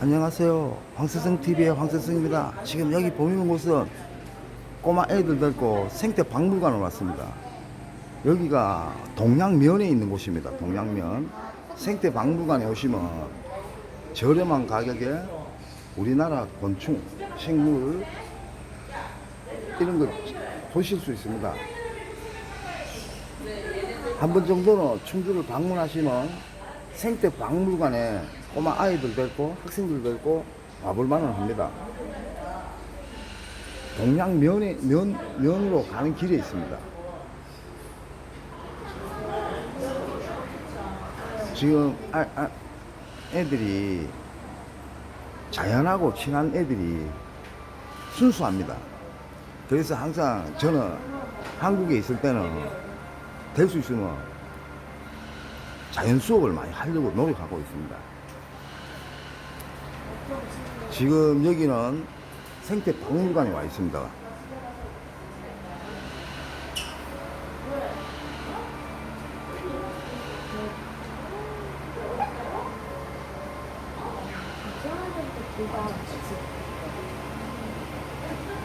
안녕하세요. 황세성 TV의 황세성입니다. 지금 여기 보이는 곳은 꼬마 애들 데리고 생태 박물관을 왔습니다. 여기가 동양면에 있는 곳입니다. 동양면 생태 박물관에 오시면 저렴한 가격에 우리나라 곤충, 식물 이런 거 보실 수 있습니다. 한 번 정도는 충주를 방문하시면 생태 박물관에 꼬마 아이들 데리고 학생들 데리고 와볼 만은 합니다. 동양면에 면 면으로 가는 길에 있습니다. 지금 아, 아, 애들이 자연하고 친한 애들이 순수합니다. 그래서 항상 저는 한국에 있을 때는 될 수 있으면 자연 수업을 많이 하려고 노력하고 있습니다. 지금 여기는 생태 박물관에 와 있습니다.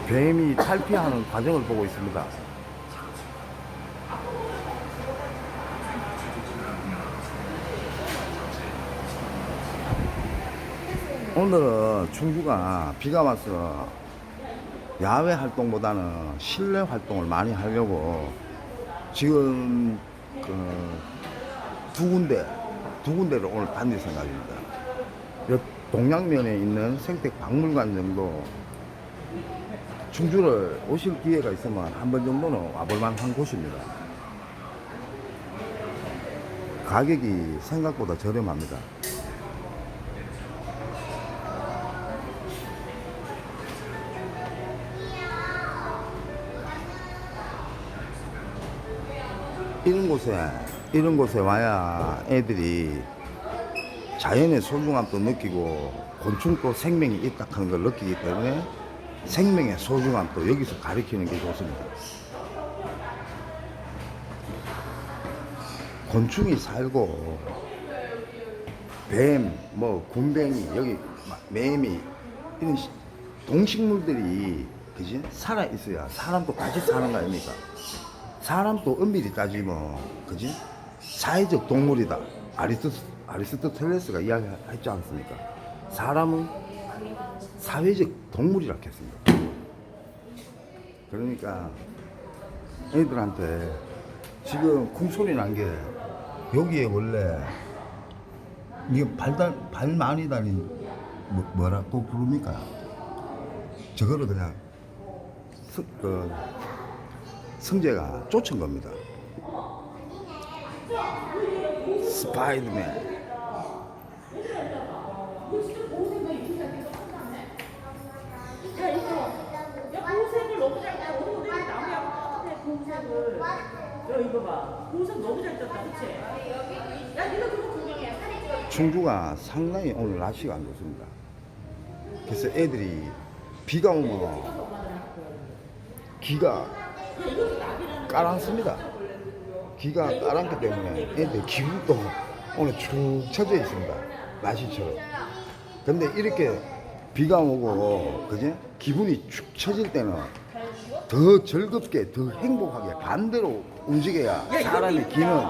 뱀이 탈피하는 과정을 보고 있습니다. 오늘은 충주가 비가 와서 야외 활동보다는 실내 활동을 많이 하려고 지금 그 두 군데 두 군데를 오늘 다닐 생각입니다. 옆 동양면에 있는 생태 박물관 정도 충주를 오실 기회가 있으면 한 번 정도는 와볼 만한 곳입니다. 가격이 생각보다 저렴합니다. 이런 곳에 이런 곳에 와야 애들이 자연의 소중함도 느끼고 곤충도 생명이 있다 하는 걸 느끼기 때문에 생명의 소중함도 여기서 가르치는 게 좋습니다. 곤충이 살고 뱀, 뭐 곰뱅이, 여기 매미 이런 시- 동식물들이 그지 살아 있어야 사람도 같이 사는 거 아닙니까? 사람도 엄밀히 따지면 그지 사회적 동물이다. 아리스토 아리스토텔레스가 이야기했지 않습니까? 사람은 사회적 동물이라 했습니다. 그러니까 애들한테 지금 쿵소리 난 게 여기에 원래 이게 발달 발 많이 달린 뭐, 뭐라고 부릅니까? 저거를 그냥 스, 그, 성재가 쫓은 겁니다. 스파이더맨. 충주가 상당히 오늘 날씨가 안 좋습니다. 그래서 애들이 비가 오면 기가 까랑습니다. 기가 까랑기 때문에 애들 기분도 오늘 축 처져 있습니다. 날씨처럼. 근데 이렇게 비가 오고, 그지? 기분이 축 처질 때는 더 즐겁게, 더 행복하게 반대로 움직여야 사람의 기는,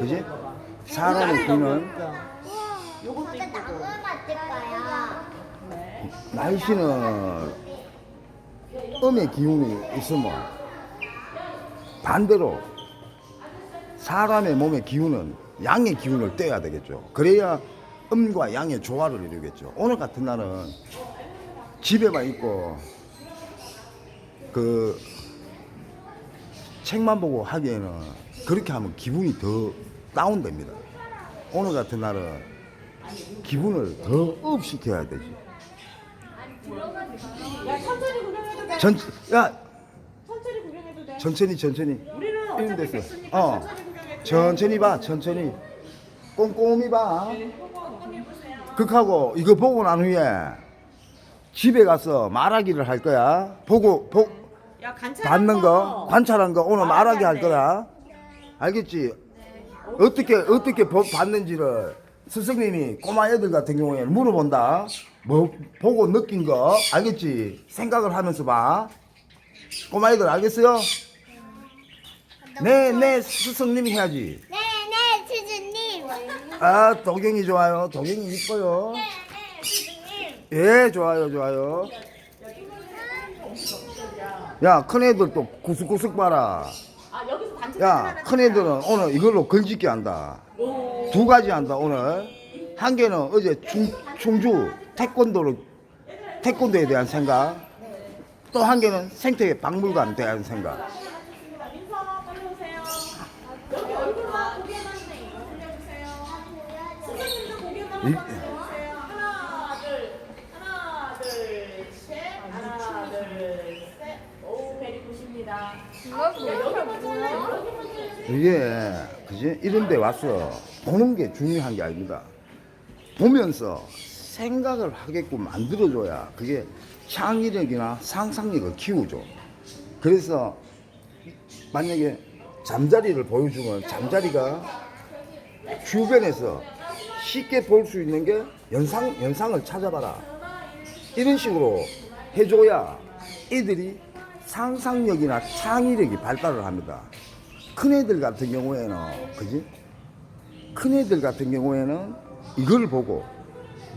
그지? 사람의 기는 요것도. 나무 거야. 날씨는 음의 기운이 있으면 반대로 사람의 몸의 기운은 양의 기운을 떼야 되겠죠. 그래야 음과 양의 조화를 이루겠죠. 오늘 같은 날은 집에만 있고 그 책만 보고 하기에는 그렇게 하면 기분이 더 다운됩니다. 오늘 같은 날은 기분을 더 업 시켜야 되지. 야 천천히 구경해도 돼. 전, 야. 천천히, 천천히. 우리는 어차피. 됐으니까 어. 천천히 구경해도 돼. 천천히 봐, 천천히. 꼼꼼히 봐. 극하고 이거 보고 난 후에 집에 가서 말하기를 할 거야. 보고, 보, 야 관찰. 받는 거, 관찰한 거 오늘 말하기 할 거야. 알겠지? 어떻게, 어떻게 보- 봤는지를 스승님이 꼬마 애들 같은 경우에는 물어본다. 뭐 보고 느낀 거 알겠지? 생각을 하면서 봐. 꼬마이들 알겠어요? 네, 네, 스승님이 해야지. 네, 네, 주주님. 아, 도경이 좋아요. 도경이 이뻐요. 네, 네, 주주님. 예, 좋아요, 좋아요. 야, 큰애들 또 구석구석 봐라. 아 여기서 단체 야, 큰애들은 오늘 이걸로 글짓기 한다. 두 가지 한다, 오늘. 한 개는 어제 충, 충주 태권도를, 태권도에 대한 생각. 또 한 개는 생태계 박물관에 대한 생각. 요. 이게, 그지? 이런 데 와서 보는 게 중요한 게 아닙니다. 보면서 생각을 하게끔 만들어줘야 그게 창의력이나 상상력을 키우죠. 그래서 만약에 잠자리를 보여주면 잠자리가 주변에서 쉽게 볼 수 있는 게 연상, 연상을 찾아봐라. 이런 식으로 해줘야 애들이 상상력이나 창의력이 발달을 합니다. 큰 애들 같은 경우에는, 그지? 큰 애들 같은 경우에는 이걸 보고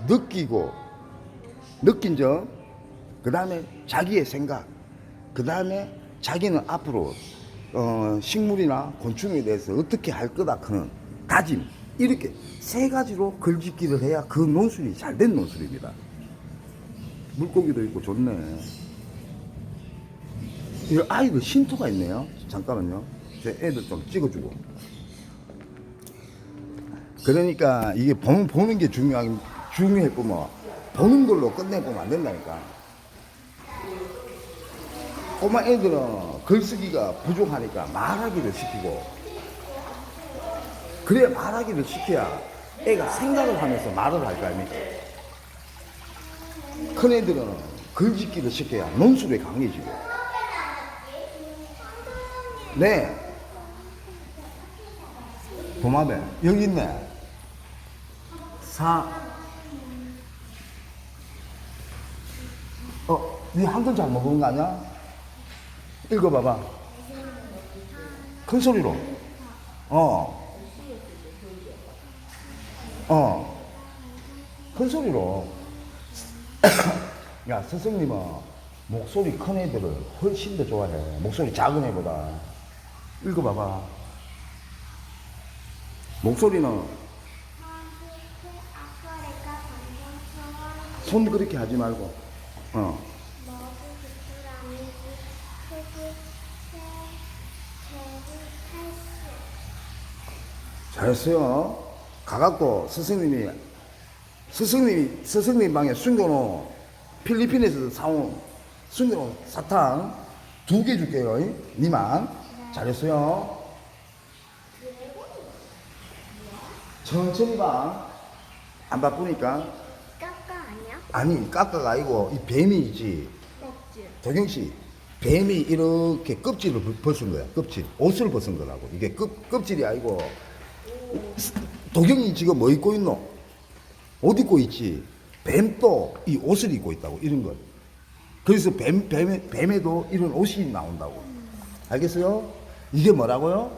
느끼고 느낀 점, 그 다음에 자기의 생각, 그 다음에 자기는 앞으로 어, 식물이나 곤충에 대해서 어떻게 할 거다 그는 다짐 이렇게 세 가지로 글짓기를 해야 그 논술이 잘 된 논술입니다. 물고기도 있고 좋네. 이 아이들 신토가 있네요. 잠깐만요. 제 애들 좀 찍어주고. 그러니까 이게 보는, 보는 게 중요한, 중요했구먼. 보는 걸로 끝내보면 안 된다니까. 꼬마 애들은 글쓰기가 부족하니까 말하기를 시키고, 그래야 말하기를 시켜야 애가 생각을 하면서 말을 할 거 아닙니까? 큰 애들은 글짓기를 시켜야 논술에 강해지고. 네. 도마뱀 여기 있네. 사. 어, 네 한글 잘못 보는 거 아니야? 읽어봐봐. 큰 소리로. 어. 어. 큰 소리로. 야, 스승님은 목소리 큰 애들을 훨씬 더 좋아해. 목소리 작은 애보다. 읽어봐봐. 목소리는 손 그렇게 하지 말고, 어. 잘했어요. 가갖고 스승님이, 스승님이, 스승님 방에 숨겨놓은 필리핀에서 사온 숨겨놓은 사탕 두 개 줄게요. 이? 니만. 잘했어요. 천천히 봐. 안 바쁘니까. 까까 아니야? 아니, 까까가 아니고, 이 뱀이 있지. 껍질. 도경 씨, 뱀이 이렇게 껍질을 벗- 벗은 거야. 껍질. 옷을 벗은 거라고. 이게 껍, 껍질이 아니고. 도경이 지금 뭐 입고 있노? 옷 입고 있지. 뱀도 이 옷을 입고 있다고. 이런 걸. 그래서 뱀, 뱀에, 뱀에도 이런 옷이 나온다고. 알겠어요? 이게 뭐라고요?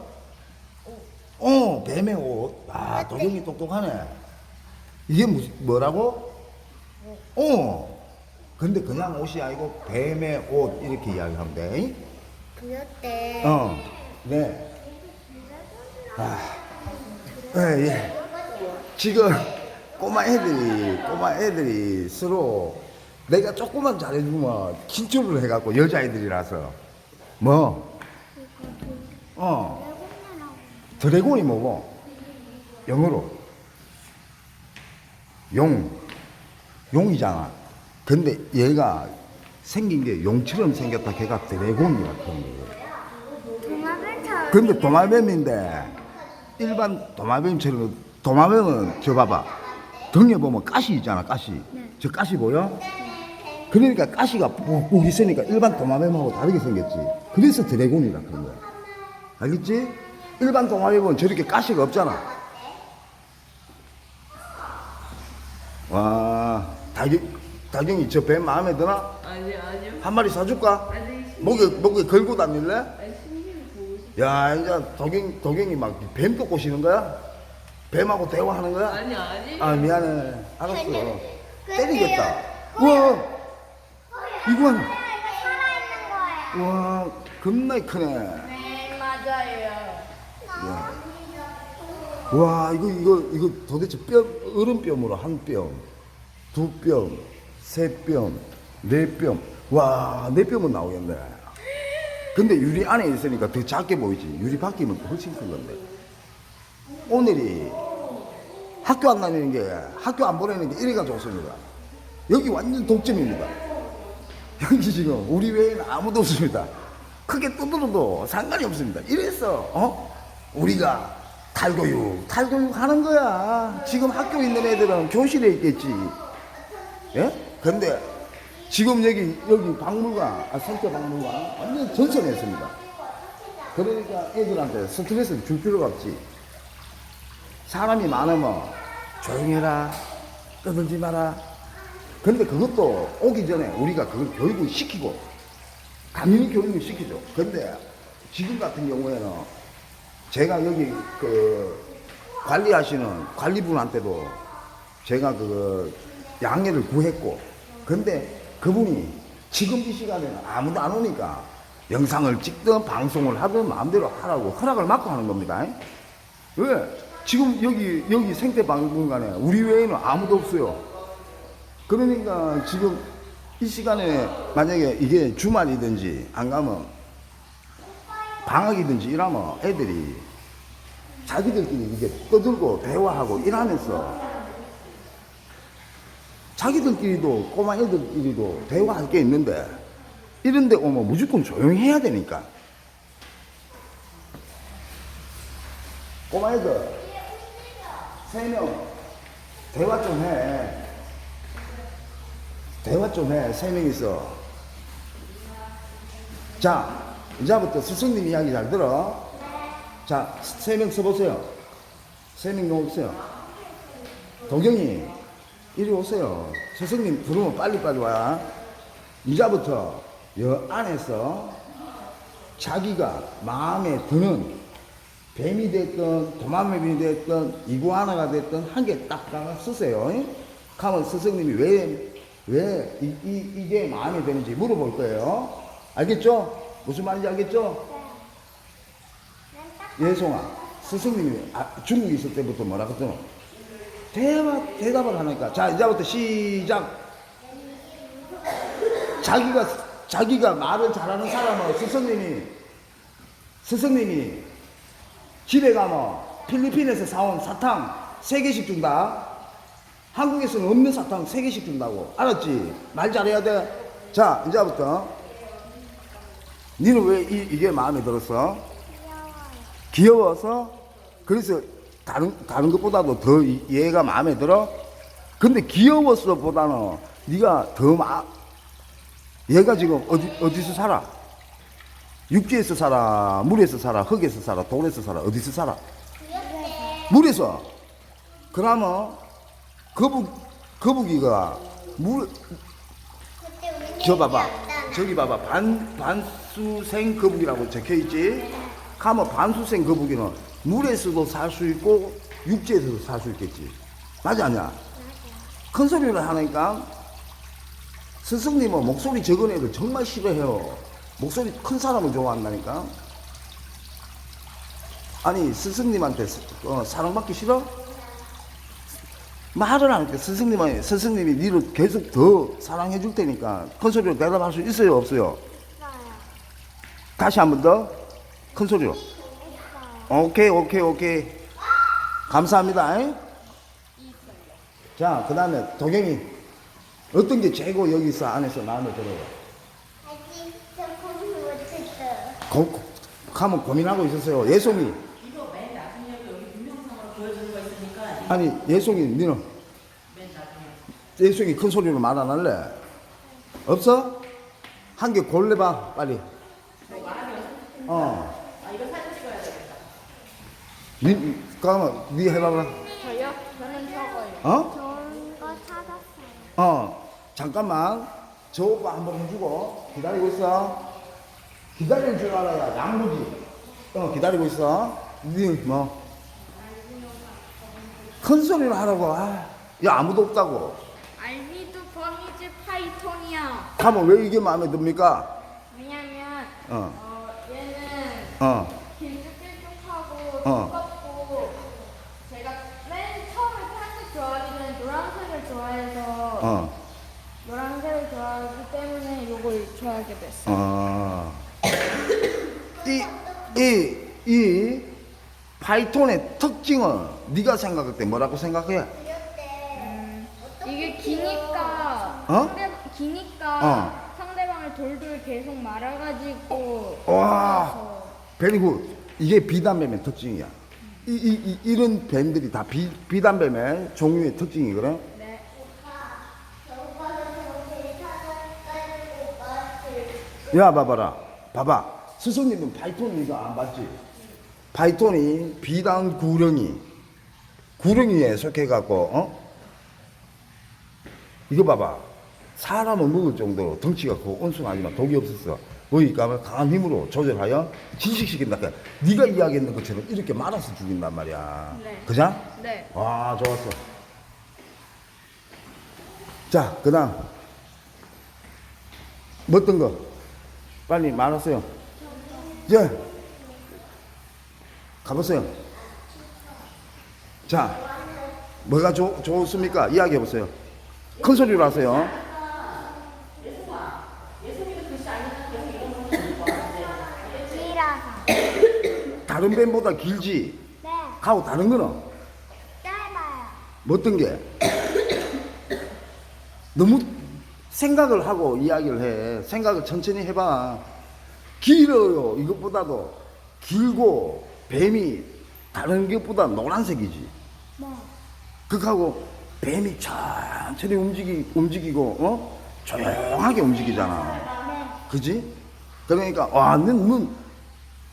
어, 뱀의 옷. 아, 도경이 똑똑하네. 이게 무슨, 뭐라고? 어. 근데 그냥 옷이 아니고 뱀의 옷 이렇게 이야기하면 돼. 그때 어. 네. 아. 예, 예. 지금 꼬마 애들이 꼬마 애들이 서로 내가 조금만 잘해주면 긴張을 해갖고 여자애들이라서 뭐? 어. 드래곤이 뭐고? 영어로 용 용이잖아. 근데 얘가 생긴 게 용처럼 생겼다. 걔가 드래곤이야 그런 거. 도마뱀처럼 근데 도마뱀인데 일반 도마뱀처럼 도마뱀은 저 봐봐 등에 보면 가시 있잖아 가시 저 가시 보여? 그러니까 가시가 푹푹 있으니까 일반 도마뱀하고 다르게 생겼지 그래서 드래곤이라 그런 거야 알겠지? 일반 도마뱀은 저렇게 가시가 없잖아 와 다경, 다경이 저 뱀 마음에 드나? 아니 아니요. 한 마리 사줄까? 아니 목에, 목에 걸고 다닐래? 야, 이제 도경, 도경이 막 뱀도 꼬시는 거야? 뱀하고 대화하는 거야? 아니 아니. 아, 미안해. 알았어. 때리겠다. 우와! 이건. 우와, 겁나 크네. 네, 맞아요. 와, 이거, 이거, 이거 도대체 뼈, 어른뼘으로 한 뼘, 두 뼘, 세 뼘, 네 뼘. 와, 네 뼘은 나오겠네. 근데 유리 안에 있으니까 더 작게 보이지. 유리 밖이면 훨씬 큰 건데. 오늘이 학교 안 다니는 게, 학교 안 보내는 게 이래가 좋습니다. 여기 완전 독점입니다. 여기 지금 우리 외에는 아무도 없습니다. 크게 두드려도 상관이 없습니다. 이래서 어 우리가 탈교육 탈교육 하는 거야. 지금 학교 있는 애들은 교실에 있겠지. 예? 근데 지금 여기 여기 박물관 아 생태 박물관 완전 전선했습니다. 그러니까 애들한테 스트레스를 줄 필요가 없지. 사람이 많으면 조용해라, 떠들지 마라. 근데 그것도 오기 전에 우리가 그걸 교육을 시키고, 당연히 교육을 시키죠. 근데 지금 같은 경우에는 제가 여기 그 관리하시는 관리분한테도 제가 그 양해를 구했고, 근데 그분이 지금 이 시간에는 아무도 안 오니까 영상을 찍든 방송을 하든 마음대로 하라고 허락을 받고 하는 겁니다. 왜? 지금 여기, 여기 생태박물관에 우리 외에는 아무도 없어요. 그러니까 지금 이 시간에 만약에 이게 주말이든지 안 가면 방학이든지 이러면 애들이 자기들끼리 이게 떠들고 대화하고 일하면서 자기들끼리도 꼬마 애들끼리도 대화할 게 있는데 이런 데 오면 무조건 조용히 해야 되니까 꼬마 애들 세 명 대화 좀 해. 대화 좀 해. 세 명이서. 자, 이제부터 스승님 이야기 잘 들어. 자, 세 명 써보세요. 세 명 놓으세요. 도경이, 이리 오세요. 스승님 부르면 빨리빨리 와. 이제부터 여 안에서 자기가 마음에 드는 뱀이 됐든 도마뱀이 됐든 이구아나가 됐든 한 개 딱딱 쓰세요. 가면 스승님이 왜, 왜 이, 이, 이게 마음에 드는지 물어볼 거예요. 알겠죠? 무슨 말인지 알겠죠? 예송아, 스승님이 아, 중국에 있을 때부터 뭐라 그랬더니 대답, 대답을 하니까 자 이제부터 시작 자기가 자기가 말을 잘하는 사람은 스승님이 스승님이 집에 가면 필리핀에서 사온 사탕 세개씩 준다. 한국에서는 없는 사탕 세개씩 준다고. 알았지? 말 잘해야 돼. 자, 이제부터. 니는 왜 이, 이게 마음에 들었어? 귀여워서? 그래서 다른, 다른 것보다도 더 이- 얘가 마음에 들어? 근데 귀여워서 보다는 네가 더 마, 얘가 지금 어디, 어디서 살아? 육지에서 살아, 물에서 살아, 흙에서 살아, 돌에서 살아, 어디서 살아? 물에서. 그러면 거북 거북이가 물, 저 봐봐, 저기 봐봐, 반 반수생 거북이라고 적혀 있지. 가면 반수생 거북이는 물에서도 살 수 있고 육지에서도 살 수 있겠지. 맞아 아니야? 큰 소리를 하니까 스승님은 목소리 적은 애들 정말 싫어해요. 목소리 큰 사람을 좋아한다니까. 아니 스승님한테 스- 어, 사랑받기 싫어? 말을 안 할게. 스승님은 스승님이 니를 계속 더 사랑해 줄 테니까 큰 소리로 대답할 수 있어요, 없어요? 다시 한 번 더. 큰 소리로. 오케이, 오케이, 오케이. 감사합니다. 잉? 자, 그 다음에 도경이 어떤 게 최고 여기서 안에서 마음에 들어요? 아직 조금 못했어. 고, 고- 가면 고민하고 있었어요. 예송이. 이거 맨 나중에 여기 동영상으로 보여주는 거 있으니까 아니, 예송이, 니는? 맨 나중에. 예송이 큰 소리로 말 안 할래? 없어? 한 개 골라봐, 빨리. 어. 사진 찍어야 되겠다. 니, 그러면 니 해봐봐. 저요? 저는 저거요. 어? 좋은 거 찾았어요. 어, 잠깐만. 저 오빠 한번 해주고 기다리고 있어. 기다릴 줄 알아야 양보지. 어, 기다리고 있어. 니 뭐. 큰 소리로 하라고. 아, 야, 아무도 없다고. 알비도 범이즈 파이톤이야. 가면 왜 이게 마음에 듭니까? 왜냐면 어, 어, 얘는 어, 길쭉길쭉하고 어. 두껍고 제가 맨 처음에 파란색 좋아하기 전에 노란색을 좋아해서 어, 노란색을 좋아하기 때문에 이걸 좋아하게 됐어. 어. 이, 이, 이 파이톤의 특징은 네가 생각할 때 뭐라고 생각해? 이게 기니까 어? 상대, 기니까 어. 상대방을 돌돌 계속 말아가지고 와. 베리굿. 이게 비담뱀의 특징이야. 이, 이, 이, 이런 뱀들이 다 비, 비담뱀의 종류의 특징이거든. 야, 봐봐라. 봐봐. 스승님은 파이톤이가 안 봤지? 파이톤이 비단 구렁이. 구렁이에 속해갖고, 어? 이거 봐봐. 사람을 먹을 정도로 덩치가 크고 온순하지만 독이 없었어. 뭐니까 강한 힘으로 조절하여 진식시킨다. 그러니까 네가 이야기했는 것처럼 이렇게 말아서 죽인단 말이야. 네. 그자? 네. 와, 좋았어. 자, 그 다음. 뭐 어떤 거? 빨리 말하세요. 예. 가보세요. 자, 뭐가 좋, 좋습니까? 이야기해 보세요. 큰 소리로 하세요. 다른 뱀보다 길지. 네. 하고 다른 거는 짧아요. 뭐 어떤 게? 너무 생각을 하고 이야기를 해. 생각을 천천히 해봐. 길어요. 이것보다도 길고 뱀이 다른 것보다 노란색이지. 네. 그하고 뱀이 천천히 움직이, 움직이고, 어? 조용하게 움직이잖아. 네. 그지? 그러니까, 와, 넌, 넌,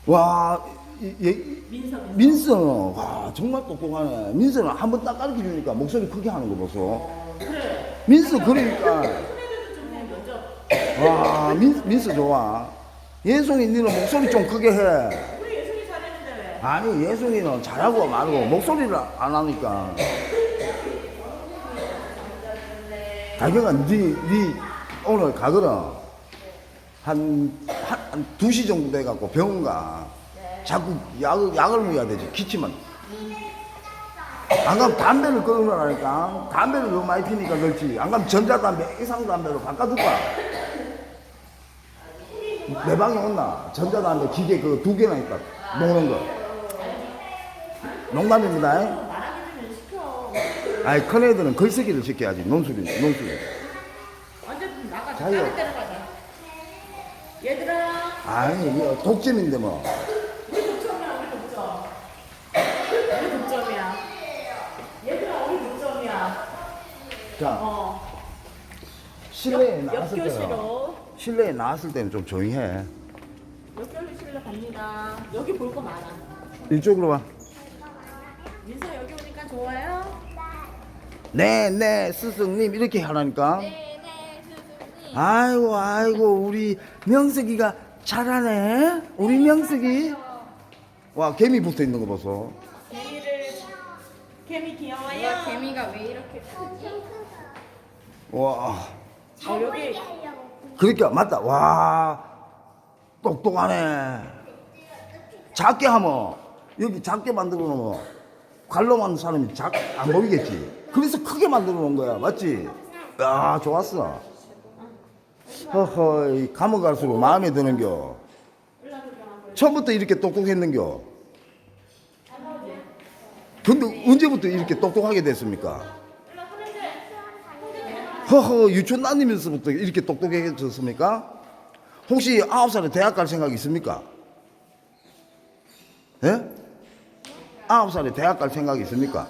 와, 이, 이, 민석. 민서는, 와, 정말 똑똑하네. 민서는 한 번 딱 가르쳐 주니까 목소리 크게 하는 거 보소. 그래. 민서 그러니까. 와, 민, 민서 좋아. 예송이 니는 목소리 좀 크게 해. 우리 예술이 잘했는데 왜? 아니, 예송이는 잘하고 말고 목소리를 안 하니까. 가격아, 니, 니, 오늘 가거든. 한, 한, 한 2시 정도 돼갖고 병원 가. 자꾸 약, 약을 먹어야 되지. 기침은. 안 가면 담배를 끊으라니까. 담배를 너무 많이 피니까 그렇지. 안 가면 전자담배, 이상담배로 바꿔줄까? 내 방에 온나? 전자담배 기계 그 두 개나 있다. 먹는 거. 농담입니다. 아니, 큰 애들은 글쓰기를 시켜야지. 논술이, 논술. 완전 나가자. 자유. 다른 데로 가자. 얘들아, 아니, 이거 독점인데 뭐. 우리 독점이야, 우리 독점. 우리 독점이야. 얘들아, 우리 독점이야. 자, 어. 실내에 옆- 나왔을 때는. 옆교실로. 실내에 나왔을 때는 좀 조용히 해. 옆교실로 갑니다. 여기 볼 거 많아. 이쪽으로 와. 민서 여기 오니까 좋아요? 네, 네, 스승님. 이렇게 하라니까. 네, 네, 스승님. 아이고, 아이고, 우리 명석이가 잘하네. 우리 명석이. 와, 개미 붙어 있는 거 보소. 개미를, 개미 귀여워요? 개미가 왜 이렇게 크지? 와. 어, 여기. 그러니까, 맞다. 와, 똑똑하네. 작게 하면, 여기 작게 만들어 놓으면, 관로 만든 사람이 작, 안 보이겠지. 그래서 크게 만들어 놓은 거야. 맞지? 야, 좋았어. 허허, 가면 갈수록 마음에 드는겨. 처음부터 이렇게 똑똑했는겨. 근데 언제부터 이렇게 똑똑하게 됐습니까? 허허, 유치원 다니면서부터 이렇게 똑똑해졌습니까? 혹시 아홉 살에 대학 갈 생각 있습니까? 예? 아홉 살에 대학 갈 생각 있습니까?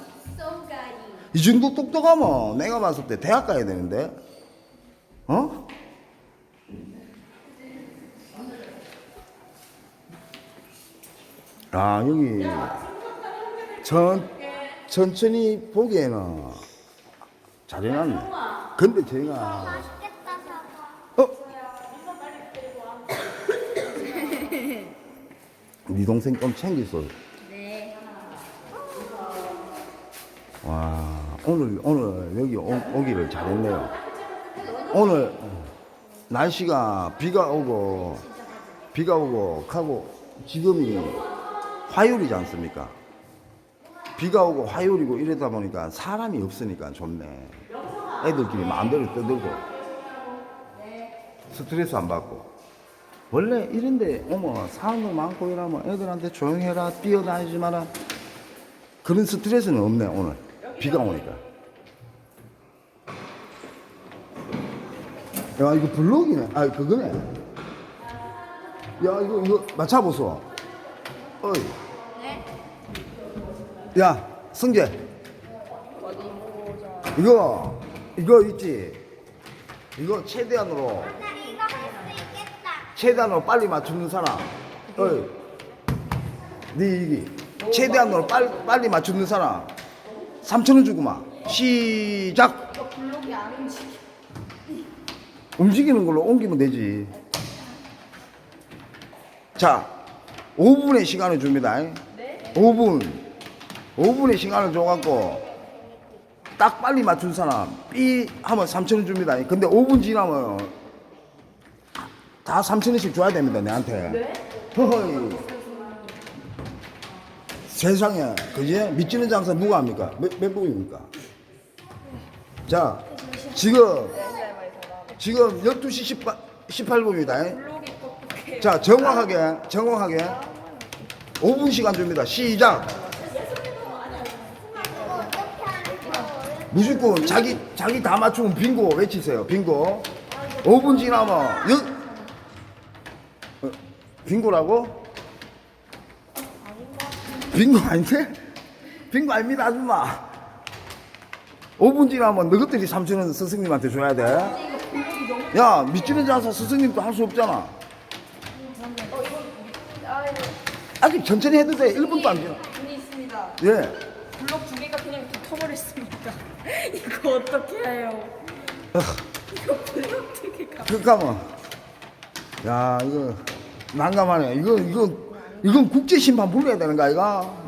이 정도 똑똑하면 내가 봤을 때 대학 가야 되는데, 어? 아, 여기, 천, 천천히 보기에는 잘 해놨네. 근데 제가 맛있겠다 사과. 어? 네 동생 좀 챙겼어. 네. 와 오늘 오늘 여기 오, 오기를 잘했네요. 오늘 날씨가 비가 오고 비가 오고 하고 지금이 화요일이지 않습니까? 비가 오고 화요일이고 이러다 보니까 사람이 없으니까 좋네. 애들끼리 마음대로 떠들고 스트레스 안 받고. 원래 이런데 오면 사람들 많고 이러면 애들한테 조용 해라 뛰어다니지 마라. 그런 스트레스는 없네 오늘. 비가 오니까. 야 이거 블록이네. 아 그거네. 야 이거 이거 맞춰보소. 어이. 네. 야 성재. 이거 이거 있지? 이거 최대한으로. 나 이거 할 수 있겠다. 최대한으로 빨리 맞추는 사람. 어이. 네 이기 최대한으로 빨리, 빨리 맞추는 사람. 3천 원 주고만 시작. 블록이 안 움직여. 움직이는 걸로 옮기면 되지. 자 5분의 시간을 줍니다. 네. 5분. 5분의 시간을 줘갖고 딱 빨리 맞춘 사람. 삐 하면 3천원 줍니다. 근데 5분 지나면 다 3천원씩 줘야 됩니다 내한테. 허허이. 세상에. 그지? 믿지는 장사 누가 합니까? 몇, 몇 분입니까? 자 지금 지금 12시 18, 18분입니다. 자 정확하게 정확하게. 5분 시간 줍니다. 시작 무조건 자기 자기 다 맞추면 빙고 외치세요. 빙고. 5분 지나면 여, 어, 빙고라고? 빙고 아닌데? 빙고 아닙니다, 아줌마. 5분 지나면 너희들이 3천원 스승님한테 줘야 돼. 야, 미치는 자서 스승님도 할 수 없잖아. 아직 천천히 해도 돼. 1분도 안 지나. 있습니다. 예. 블록 두 개가 그냥 붙어버렸습니다. 이거 어떻게 해요? 이거 두 개가. 잠깐만. 야, 이거 난감하네. 이거 이거 이건 국제 심판 불러야 되는 거 아이가?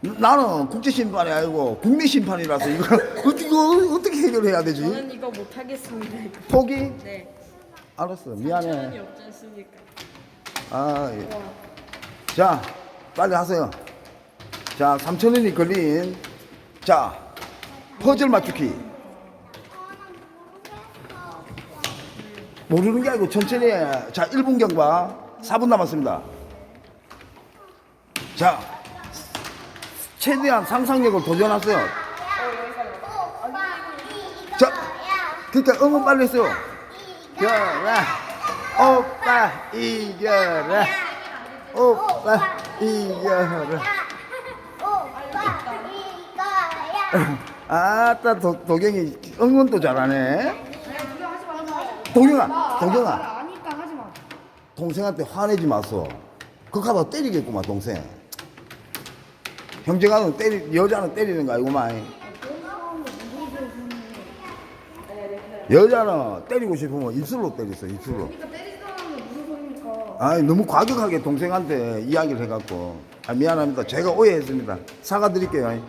나는 국제 심판이 아니고 국내 심판이라서 이거 어떻게 이거 어떻게 해결해야 되지? 저는 이거 못 하겠습니다. 이거. 포기? 네. 알았어. 천원이 미안해. 없지 않습니까? 아, 예. 자, 빨리 하세요. 자, 3천 원이 걸린 자 퍼즐 맞추기. 모르는 게 아니고 천천히 해. 자, 1분 경과 4분 남았습니다. 자, 최대한 상상력을 도전하세요. 자, 그러니까 응원 빨리 했어요. 이겨라, 오빠 이겨라, 오빠 이겨라. 아따 도, 도경이 응원도 잘하네. 도경아, 도경아. 동생한테 화내지 마소. 그거 하다 때리겠구만 동생. 형제가 는 때리 여자는 때리는 거 아니구만. 여자는 때리고 싶으면 입술로 때리어 입술로. 아니 너무 과격하게 동생한테 이야기를 해갖고 아, 미안합니다. 제가 오해했습니다. 사과드릴게요. 이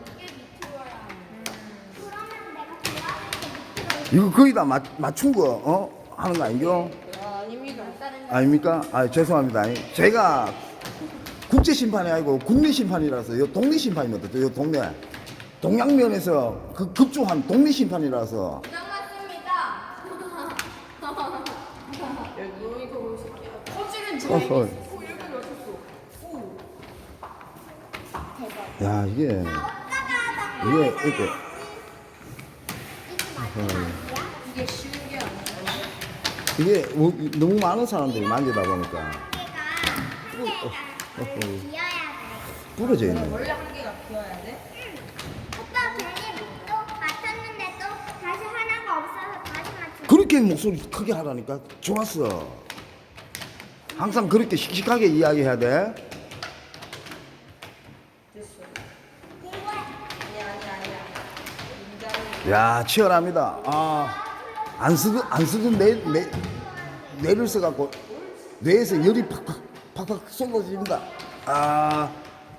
거 거의 다 맞, 맞춘 거 어? 하는 거 아니죠? 아닙니다. 아닙니까? 아 죄송합니다. 제가 국제 심판이 아니고 국내 심판이라서 요 동네 심판입니다. 요 동네 동양면에서 그 급조한 동네 심판이라서 여기 이거 보세요. 퍼즐은 저 어허. 오 이렇게 맞췄어. 오. 야 이게 이게 이렇게 이게 쉬운 게 아니야. 이게 뭐- 너무 많은 사람들이 만지다 보니까 어허, 비어야 돼. 부러져 있는 거야. 원래 한 개가 비어야 돼? 오빠 괜히 또 맞췄는데 또 다시 하나가 없어서 다시 맞추. 그렇게 목소리 크게 하라니까 좋았어. 항상 그렇게 씩씩하게 이야기해야 돼. 됐어. 아니 아니 아니야. 인간이 야 치열합니다. 아 안 쓰던 안 쓰던 뇌, 뇌 뇌를 써갖고 뇌에서 열이 팍팍 팍팍 쏟아집니다. 아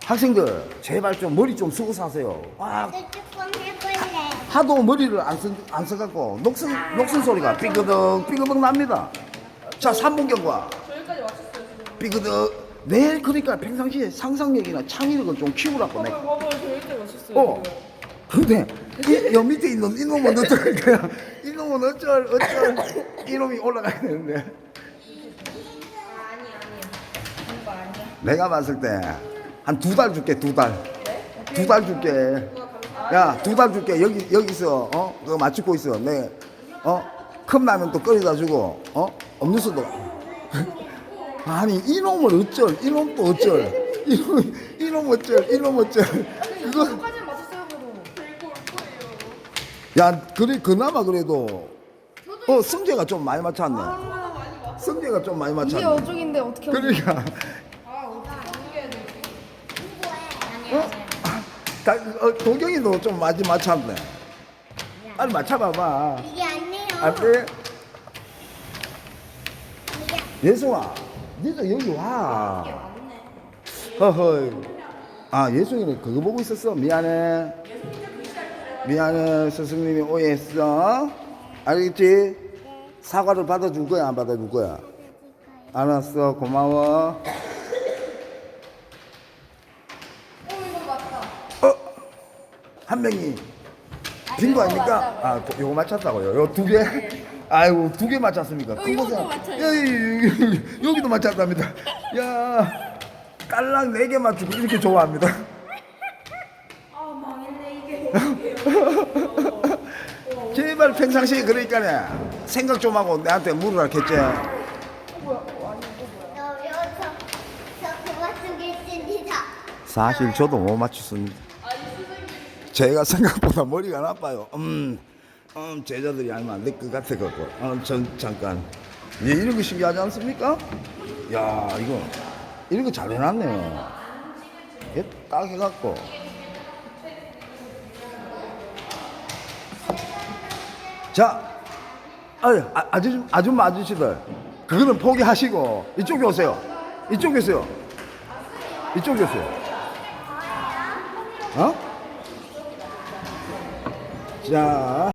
학생들 제발 좀 머리 좀 쓰고 사세요. 아. 하도 머리를 안, 쓰, 안 써갖고 녹슨, 녹슨 소리가 삐그덕 삐그덕 납니다. 자, 3분 경과. 저기까지 지금. 삐그덕. 네, 그러니까 평상시에 상상력이나 창의력을 좀 키우라고. 내. 봐봐요 봐봐요 저기까지 맞췄어요 어. 지금. 근데 이, 여 밑에 있는 이놈은 어쩔 거야? 이놈은 어쩔 어쩔 이놈이 올라가야 되는데. 아, 아니 아니야. 내가 봤을 때 한 두 달 줄게 두 달. 두 달 줄게. 야, 두 달 줄게. 여기 여기서 어? 그거 맞추고 있어. 내 어? 컵 라면 또 끓여다 주고 어? 음료수도 아니 이놈을 어쩔 이놈 또 어쩔 이놈 이놈 어쩔 이놈 어쩔 그거 야 그래 그나마 그래도 어 성재가 좀 많이 맞췄네 성재가 좀 많이 이게 맞췄네 어쪽인데 어떻게 그러니까. 아 되지? 어? 다, 어, 도경이도 좀 많이 맞췄네 빨리 맞춰봐봐. 이게 아니에요. 안 돼 예수아 니도 여기 와. 허허 아 예수이는 그거 보고 있었어. 미안해 미안해 스승님이 오해했어 알겠지 사과를 받아줄 거야 안 받아줄 거야 알았어 고마워 어? 한 명이 빈 거 아닙니까? 아, 고- 요거 맞췄다고요? 요 두 개? 아이고, 두 개 맞췄습니까? 큰 이것도 거잖아. 맞춰요. 야, 이- 이- 여기도 맞췄답니다. 야, 깔랑 네 개 맞추고 이렇게 좋아합니다. 아 망했네 이게. 제발 평상시에 그러니까네. 생각 좀 하고 내한테 물으라 했지. 사실 저도 못 맞췄습니다. 제가 생각보다 머리가 나빠요. 음, 음 제자들이 알면 안 될 것 같아 갖고. 음, 전 잠깐. 예, 이런 거 신기하지 않습니까? 야, 이거 이런 거 잘 해놨네요. 예, 딱 해갖고. 자, 아, 아주 아줌마 아저씨들, 그거는 포기하시고 이쪽에 오세요. 이쪽에 오세요. 이쪽에 오세요. 어? 자,